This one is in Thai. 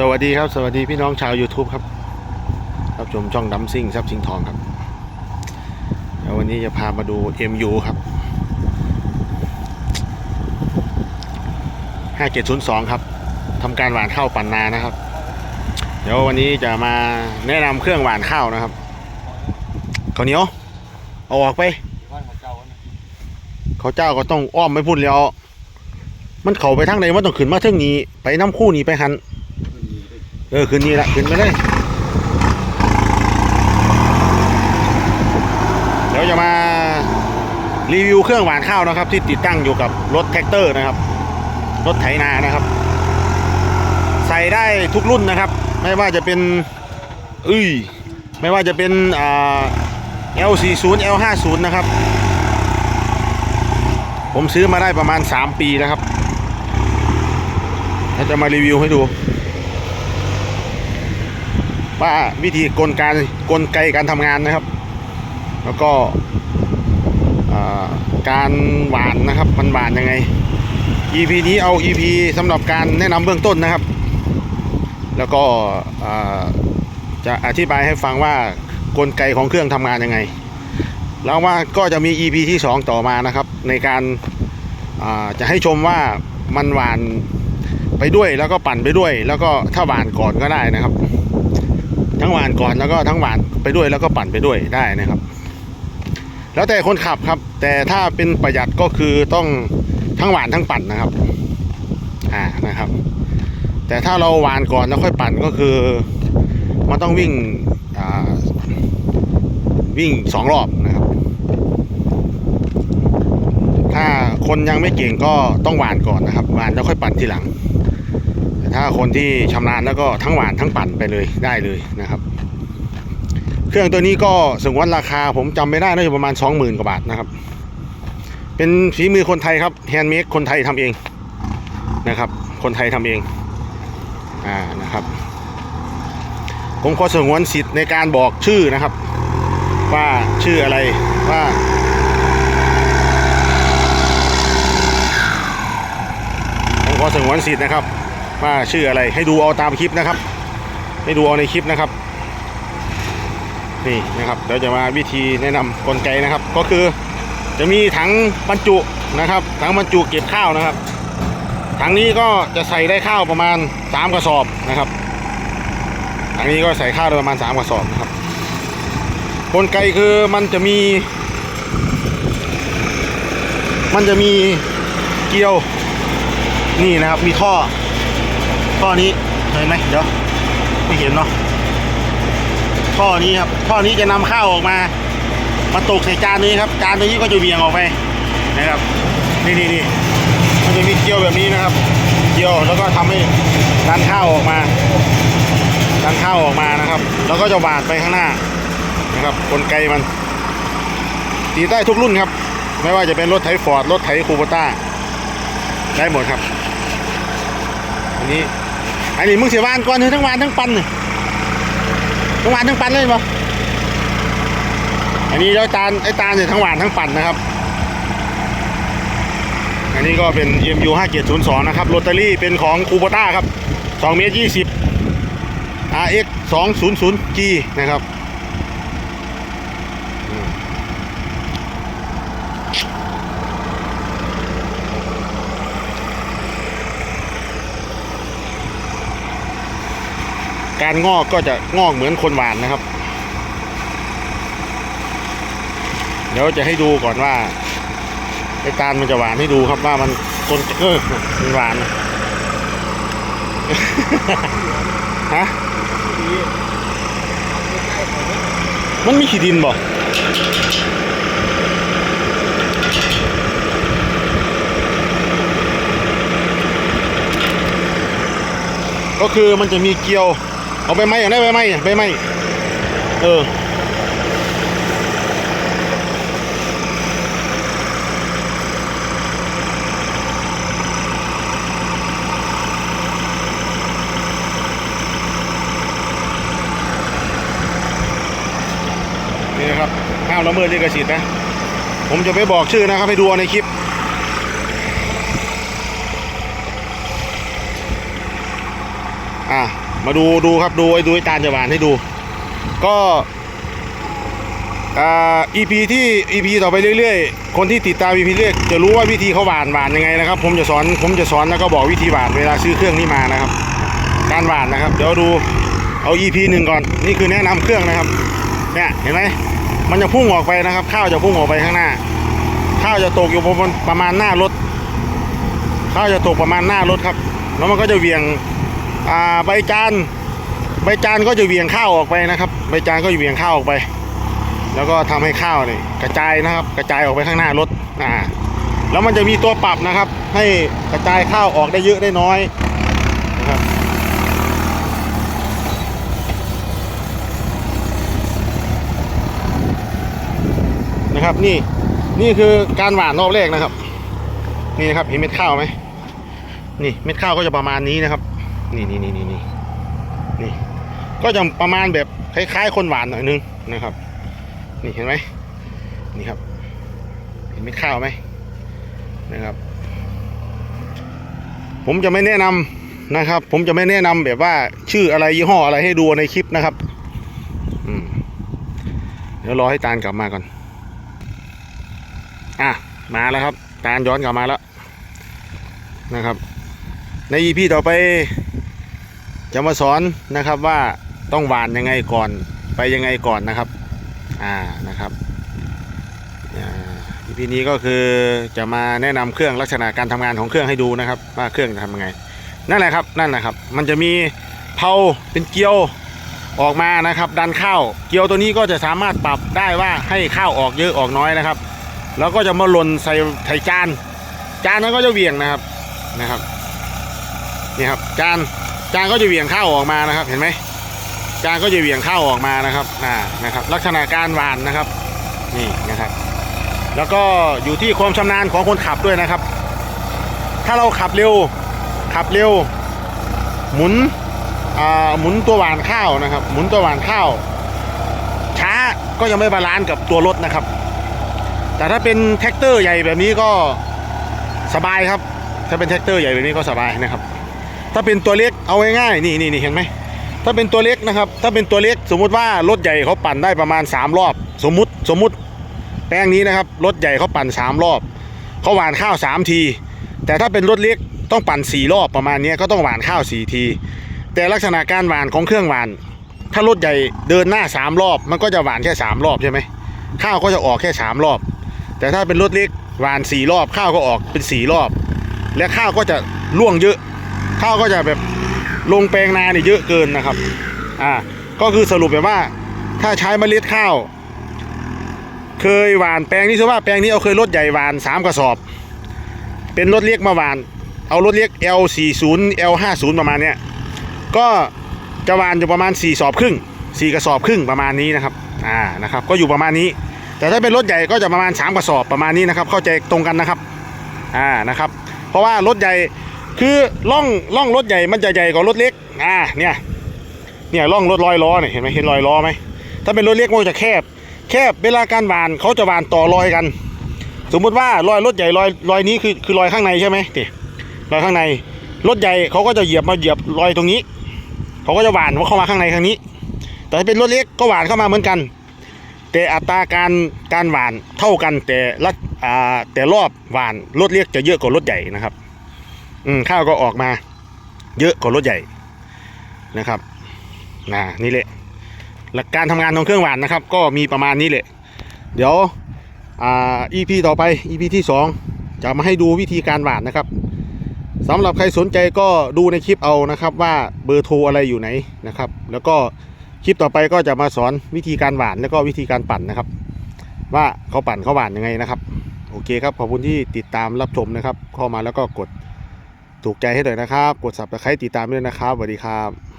สวัสดีครับ สวัสดีพี่น้องชาว YouTube ครับรับชมช่องดัมซิ่งทรัพย์สิงทองครับเดี๋ยววันนี้จะพามาดู MU ครับ 5702 ครับทำการหว่านข้าวปั่นนานะครับ เดี๋ยววันนี้จะมาแนะนำเครื่องหว่านข้าวนะครับข้าวเหนียวเอาออกไปเจ้านะเขาเจ้าก็ต้องอ้อมไม่พูดแล้ว มันเขาไปทางไหนมันต้องขึ้นมาเท่งนี้ ไปน้ำคู่นี้ไปหัน เออขึ้นนี้ละขึ้นไปเลยเดี๋ยวจะมารีวิวเครื่องหวานข้าวนะครับ ที่ติดตั้งอยู่กับรถแท็กเตอร์นะครับ รถไถนานะครับ ใส่ได้ทุกรุ่นนะครับ ไม่ว่าจะเป็นอุ้ยไม่ว่าจะเป็นอ่า L40 L50 นะครับ ผมซื้อมาได้ประมาณ 3 ปีแล้วครับเราจะมารีวิวให้ดู ว่าวิธีกลกกลไกการทำงานนะครับ แล้วก็การหวานนะครับมันหวานยังไง EP นี้เอา EP สำหรับการแนะนำเบื้องต้นนะครับ แล้วก็จะอธิบายให้ฟังว่ากลไกของเครื่องทำงานยังไง แล้วว่าก็จะมี EP ที่ 2 ต่อมานะครับ ในการจะให้ชมว่ามันหวานไปด้วยแล้วก็ปั่นไปด้วย แล้วก็ถ้าหวานก่อนก็ได้นะครับ ทั้งหวานก่อนแล้วก็ทั้งหวานไปด้วยแล้วก็ปั่นไปด้วยได้นะครับ แล้วแต่คนขับครับ แต่ถ้าเป็นประหยัดก็คือต้องทั้งหวานทั้งปั่นนะครับ อ่านะครับ แต่ถ้าเราหวานก่อนแล้วค่อยปั่นก็คือ มันต้องวิ่งวิ่งสองรอบนะครับ ถ้าคนยังไม่เก่งก็ต้องหวานก่อนนะครับหวานแล้วค่อยปั่นทีหลัง ถ้าคนที่ชำนาญแล้วก็ทั้งหวานทั้งปั่นไปเลยได้เลยนะครับ เครื่องตัวนี้ก็สงวนราคาผมจำไม่ได้น่าจะประมาณ 20,000กว่าบาทนะครับ เป็นฝีมือคนไทยครับแฮนด์เมดคนไทยทำเองนะครับ คนไทยทำเองอ่านะครับ ผมขอสงวนสิทธิ์ในการบอกชื่อนะครับ ว่าชื่ออะไรว่าผมขอสงวนสิทธิ์นะครับ ว่าชื่ออะไรให้ดูเอาตามคลิปนะครับ ให้ดูเอาในคลิปนะครับ นี่นะครับเดี๋ยวจะมาวิธีแนะนำกลไกนะครับ ก็คือจะมีถังบรรจุนะครับถังบรรจุเก็บข้าวนะครับถังนี้ก็จะใส่ได้ข้าวประมาณ 3 กระสอบนะครับถังนี้ก็ใส่ข้าวได้ประมาณ 3 กระสอบนะครับกลไกคือมันจะมี มันจะมีเกลียวนี่นะครับมีท่อ ท่อนี้เห็นไหมเดี๋ยวไม่เห็นเนาะท่อนี้ครับท่อนี้จะนำข้าวออกมา มาตกใส่จานนี้ครับจานตัวนี้ก็จะเบี่ยงออกไปนะครับ นี่นี่นี่มันจะมีเกลียวแบบนี้นะครับ เกลียวแล้วก็ทำให้ดันข้าวออกมาดันข้าวออกมานะครับ แล้วก็จะหวานไปข้างหน้านะครับกลไกมัน ตีได้ทุกรุ่นครับ ไม่ว่าจะเป็นรถไถฟอร์ดรถไถคูโบต้าได้หมดครับ อันนี้ อันนี้มึงเสียวานก่อนทั้งวานทั้งปันเลยทั้งวานทั้งปันเลยปะอันนี้ไอ้ตาลไอ้ตาลเนี่ยทั้งหวานทั้งปั่นนะครับ อันนี้ก็เป็น EMU 5702 นะครับโรตารี่เป็นของคูโบต้าครับ2เมตร20 RX 200G นะครับ การงอกก็จะงอกเหมือนคนหวานนะครับ เดี๋ยวจะให้ดูก่อนว่าไอ้ตาลมันจะหวานให้ดูครับว่ามันต้นเออมันหวานฮะมันมีขี้ดินบ่ก็คือมันจะมีเกลียว เอาไปไหมอย่างได้ไปไหมไปไหมเออนี่นะครับห้ามละเมิดลิขสิทธิ์นะ ผมจะไม่บอกชื่อนะครับให้ดูในคลิปอะ มาดูดูครับดูไอ้ดูไอ้ตาลจะหวานให้ดู ก็อ่า EP ที่ EP ต่อไปเรื่อยๆ คนที่ติดตาม EP เรื่อยจะรู้ว่าวิธีเขาหวานหวานยังไงนะครับ ผมจะสอนผมจะสอนแล้วก็บอกวิธีหวานเวลาซื้อเครื่องนี้มานะครับ การหวานนะครับ เดี๋ยวดูเอา EP หนึ่งก่อนนี่คือแนะนำเครื่องนะครับเนี่ยเห็นไหมมันจะพุ่งออกไปนะครับ ข้าวจะพุ่งออกไปข้างหน้า ข้าวจะตกอยู่ประมาณประมาณหน้ารถ ข้าวจะตกประมาณหน้ารถครับ แล้วมันก็จะเวียง อ่าใบจานใบจานก็จะเวียงข้าวออกไปนะครับ ใบจานก็จะเวียงข้าวออกไป แล้วก็ทำให้ข้าวนี่กระจายนะครับ กระจายออกไปข้างหน้ารถอ่าแล้วมันจะมีตัวปรับนะครับ ให้กระจายข้าวออกได้เยอะได้น้อยนะครับนะครับนี่นี่คือการหว่านรอบแรกนะครับ นี่นะครับเห็นเม็ดข้าวไหมนี่เม็ดข้าวก็จะประมาณนี้นะครับ นี่นี่นี่นี่นี่นี่ ก็จะประมาณแบบคล้ายๆ คนหวานหน่อยนึงนะครับ นี่เห็นไหมนี่ครับ เห็นเม็ดข้าวไหมนะครับ ผมจะไม่แนะนำนะครับ ผมจะไม่แนะนำแบบว่าชื่ออะไรยี่ห้ออะไรให้ดูในคลิปนะครับอืมเดี๋ยวรอให้ตาลกลับมาก่อน อะ มาแล้วครับ ตาลย้อนกลับมาแล้วนะครับ ใน EP ต่อไป จะมาสอนนะครับว่าต้องหวานยังไงก่อนไปยังไงก่อนนะครับ อ่านะครับอ่า EP นี้ก็คือจะมาแนะนำเครื่องลักษณะการทำงานของเครื่องให้ดูนะครับ ว่าเครื่องจะทำยังไง นั่นแหละครับนั่นแหละครับ มันจะมีเพลาเป็นเกลียวออกมานะครับ ดันข้าวเกลียวตัวนี้ก็จะสามารถปรับได้ว่าให้ข้าวออกเยอะออกน้อยนะครับ แล้วก็จะมาหล่นใส่ใส่จานจานนั้นก็จะเวียงนะครับนะครับนี่ครับจาน จานก็จะเหวี่ยงข้าวออกมานะครับ เห็นไหมจานก็จะเหวี่ยงข้าวออกมานะครับอ่านะครับ ลักษณะการหวานนะครับ นี่นะครับ แล้วก็อยู่ที่ความชำนาญของคนขับด้วยนะครับ ถ้าเราขับเร็ว ขับเร็ว หมุนอ่าหมุนตัวหวานข้าวนะครับ หมุนตัวหวานข้าว ช้าก็ยังไม่บาลานซ์กับตัวรถนะครับ แต่ถ้าเป็นแท็กเตอร์ใหญ่แบบนี้ก็สบายครับ ถ้าเป็นแท็กเตอร์ใหญ่แบบนี้ก็สบายนะครับ ถ้าเป็นตัวเล็กเอาง่ายๆนี่นี่นี่เห็นไหมถ้าเป็นตัวเล็กนะครับ ถ้าเป็นตัวเล็กสมมุติว่ารถใหญ่เขาปั่นได้ประมาณ 3 รอบ สมมุติสมมุติแปลงนี้นะครับรถใหญ่เขาปั่น 3 รอบเขาหวานข้าว 3 ที แต่ถ้าเป็นรถเล็กต้องปั่น 4 รอบประมาณนี้ก็ต้องหวานข้าว 4 ที แต่ลักษณะการหวานของเครื่องหวาน ถ้ารถใหญ่เดินหน้า 3 รอบ มันก็จะหวานแค่ 3 รอบใช่ไหมข้าวก็จะออกแค่ 3 รอบ แต่ถ้าเป็นรถเล็กหวานสี่รอบ ข้าวก็ออกเป็นสี่รอบ และข้าวก็จะร่วงเยอะ ข้าวก็จะแบบลงแปลงนาเนี่ยเยอะเกินนะครับ อ่า ก็คือสรุปแบบว่า ถ้าใช้เมล็ดข้าว เคยหวานแปลงนี้ใช่ว่าแปลงนี้เอาเคยรถใหญ่หวานสามกระสอบ เป็นรถเล็กมาหวาน เอารถเล็ก L40 L50 ประมาณเนี้ย ก็จะหวานอยู่ประมาณ4สอบครึ่ง4กระสอบครึ่งประมาณนี้นะครับ อ่า นะครับ ก็อยู่ประมาณนี้ แต่ถ้าเป็นรถใหญ่ก็จะประมาณ3กระสอบประมาณนี้นะครับ เข้าใจตรงกันนะครับ อ่า นะครับ เพราะว่ารถใหญ่ คือล่องล่องรถใหญ่มันจะใหญ่กว่ารถเล็กอ่าเนี่ยเนี่ยล่องรถลอยล้อเนี่ยเห็นไหมเห็นรอยล้อไหมถ้าเป็นรถเล็กมันจะแคบ แคบเวลาการหวานเขาจะหวานต่อรอยกัน สมมุติว่ารอยรถใหญ่รอยรอยนี้คือคือรอยข้างในใช่ไหมนี่รอยข้างในรถใหญ่เขาก็จะเหยียบมาเหยียบรอยตรงนี้เขาก็จะหวานเข้ามาข้างในทางนี้ แต่ถ้าเป็นรถเล็กก็หวานเข้ามาเหมือนกัน แต่อัตราการการหวานเท่ากันแต่ละแต่รอบหวานรถเล็กจะเยอะกว่ารถใหญ่นะครับ อืมข้าวก็ออกมา เยอะกว่ารถใหญ่นะครับนะนี่แหละ หลักการทำงานของเครื่องหวานนะครับ ก็มีประมาณนี้แหละ เดี๋ยวอ่า EP ต่อไป EP ที่สองจะมาให้ดูวิธีการหวานนะครับสำหรับใครสนใจก็ดูในคลิปเอานะครับ ว่าเบอร์โทรอะไรอยู่ไหนนะครับ แล้วก็คลิปต่อไปก็จะมาสอนวิธีการหวานแล้วก็วิธีการปั่นนะครับ ว่าเขาปั่นเขาหวานยังไงนะครับ โอเคครับขอบคุณที่ติดตามรับชมนะครับ เข้ามาแล้วก็กด ถูกใจให้หน่อยนะครับ กดสับตะไคร้ติดตามด้วยนะครับสวัสดีครับ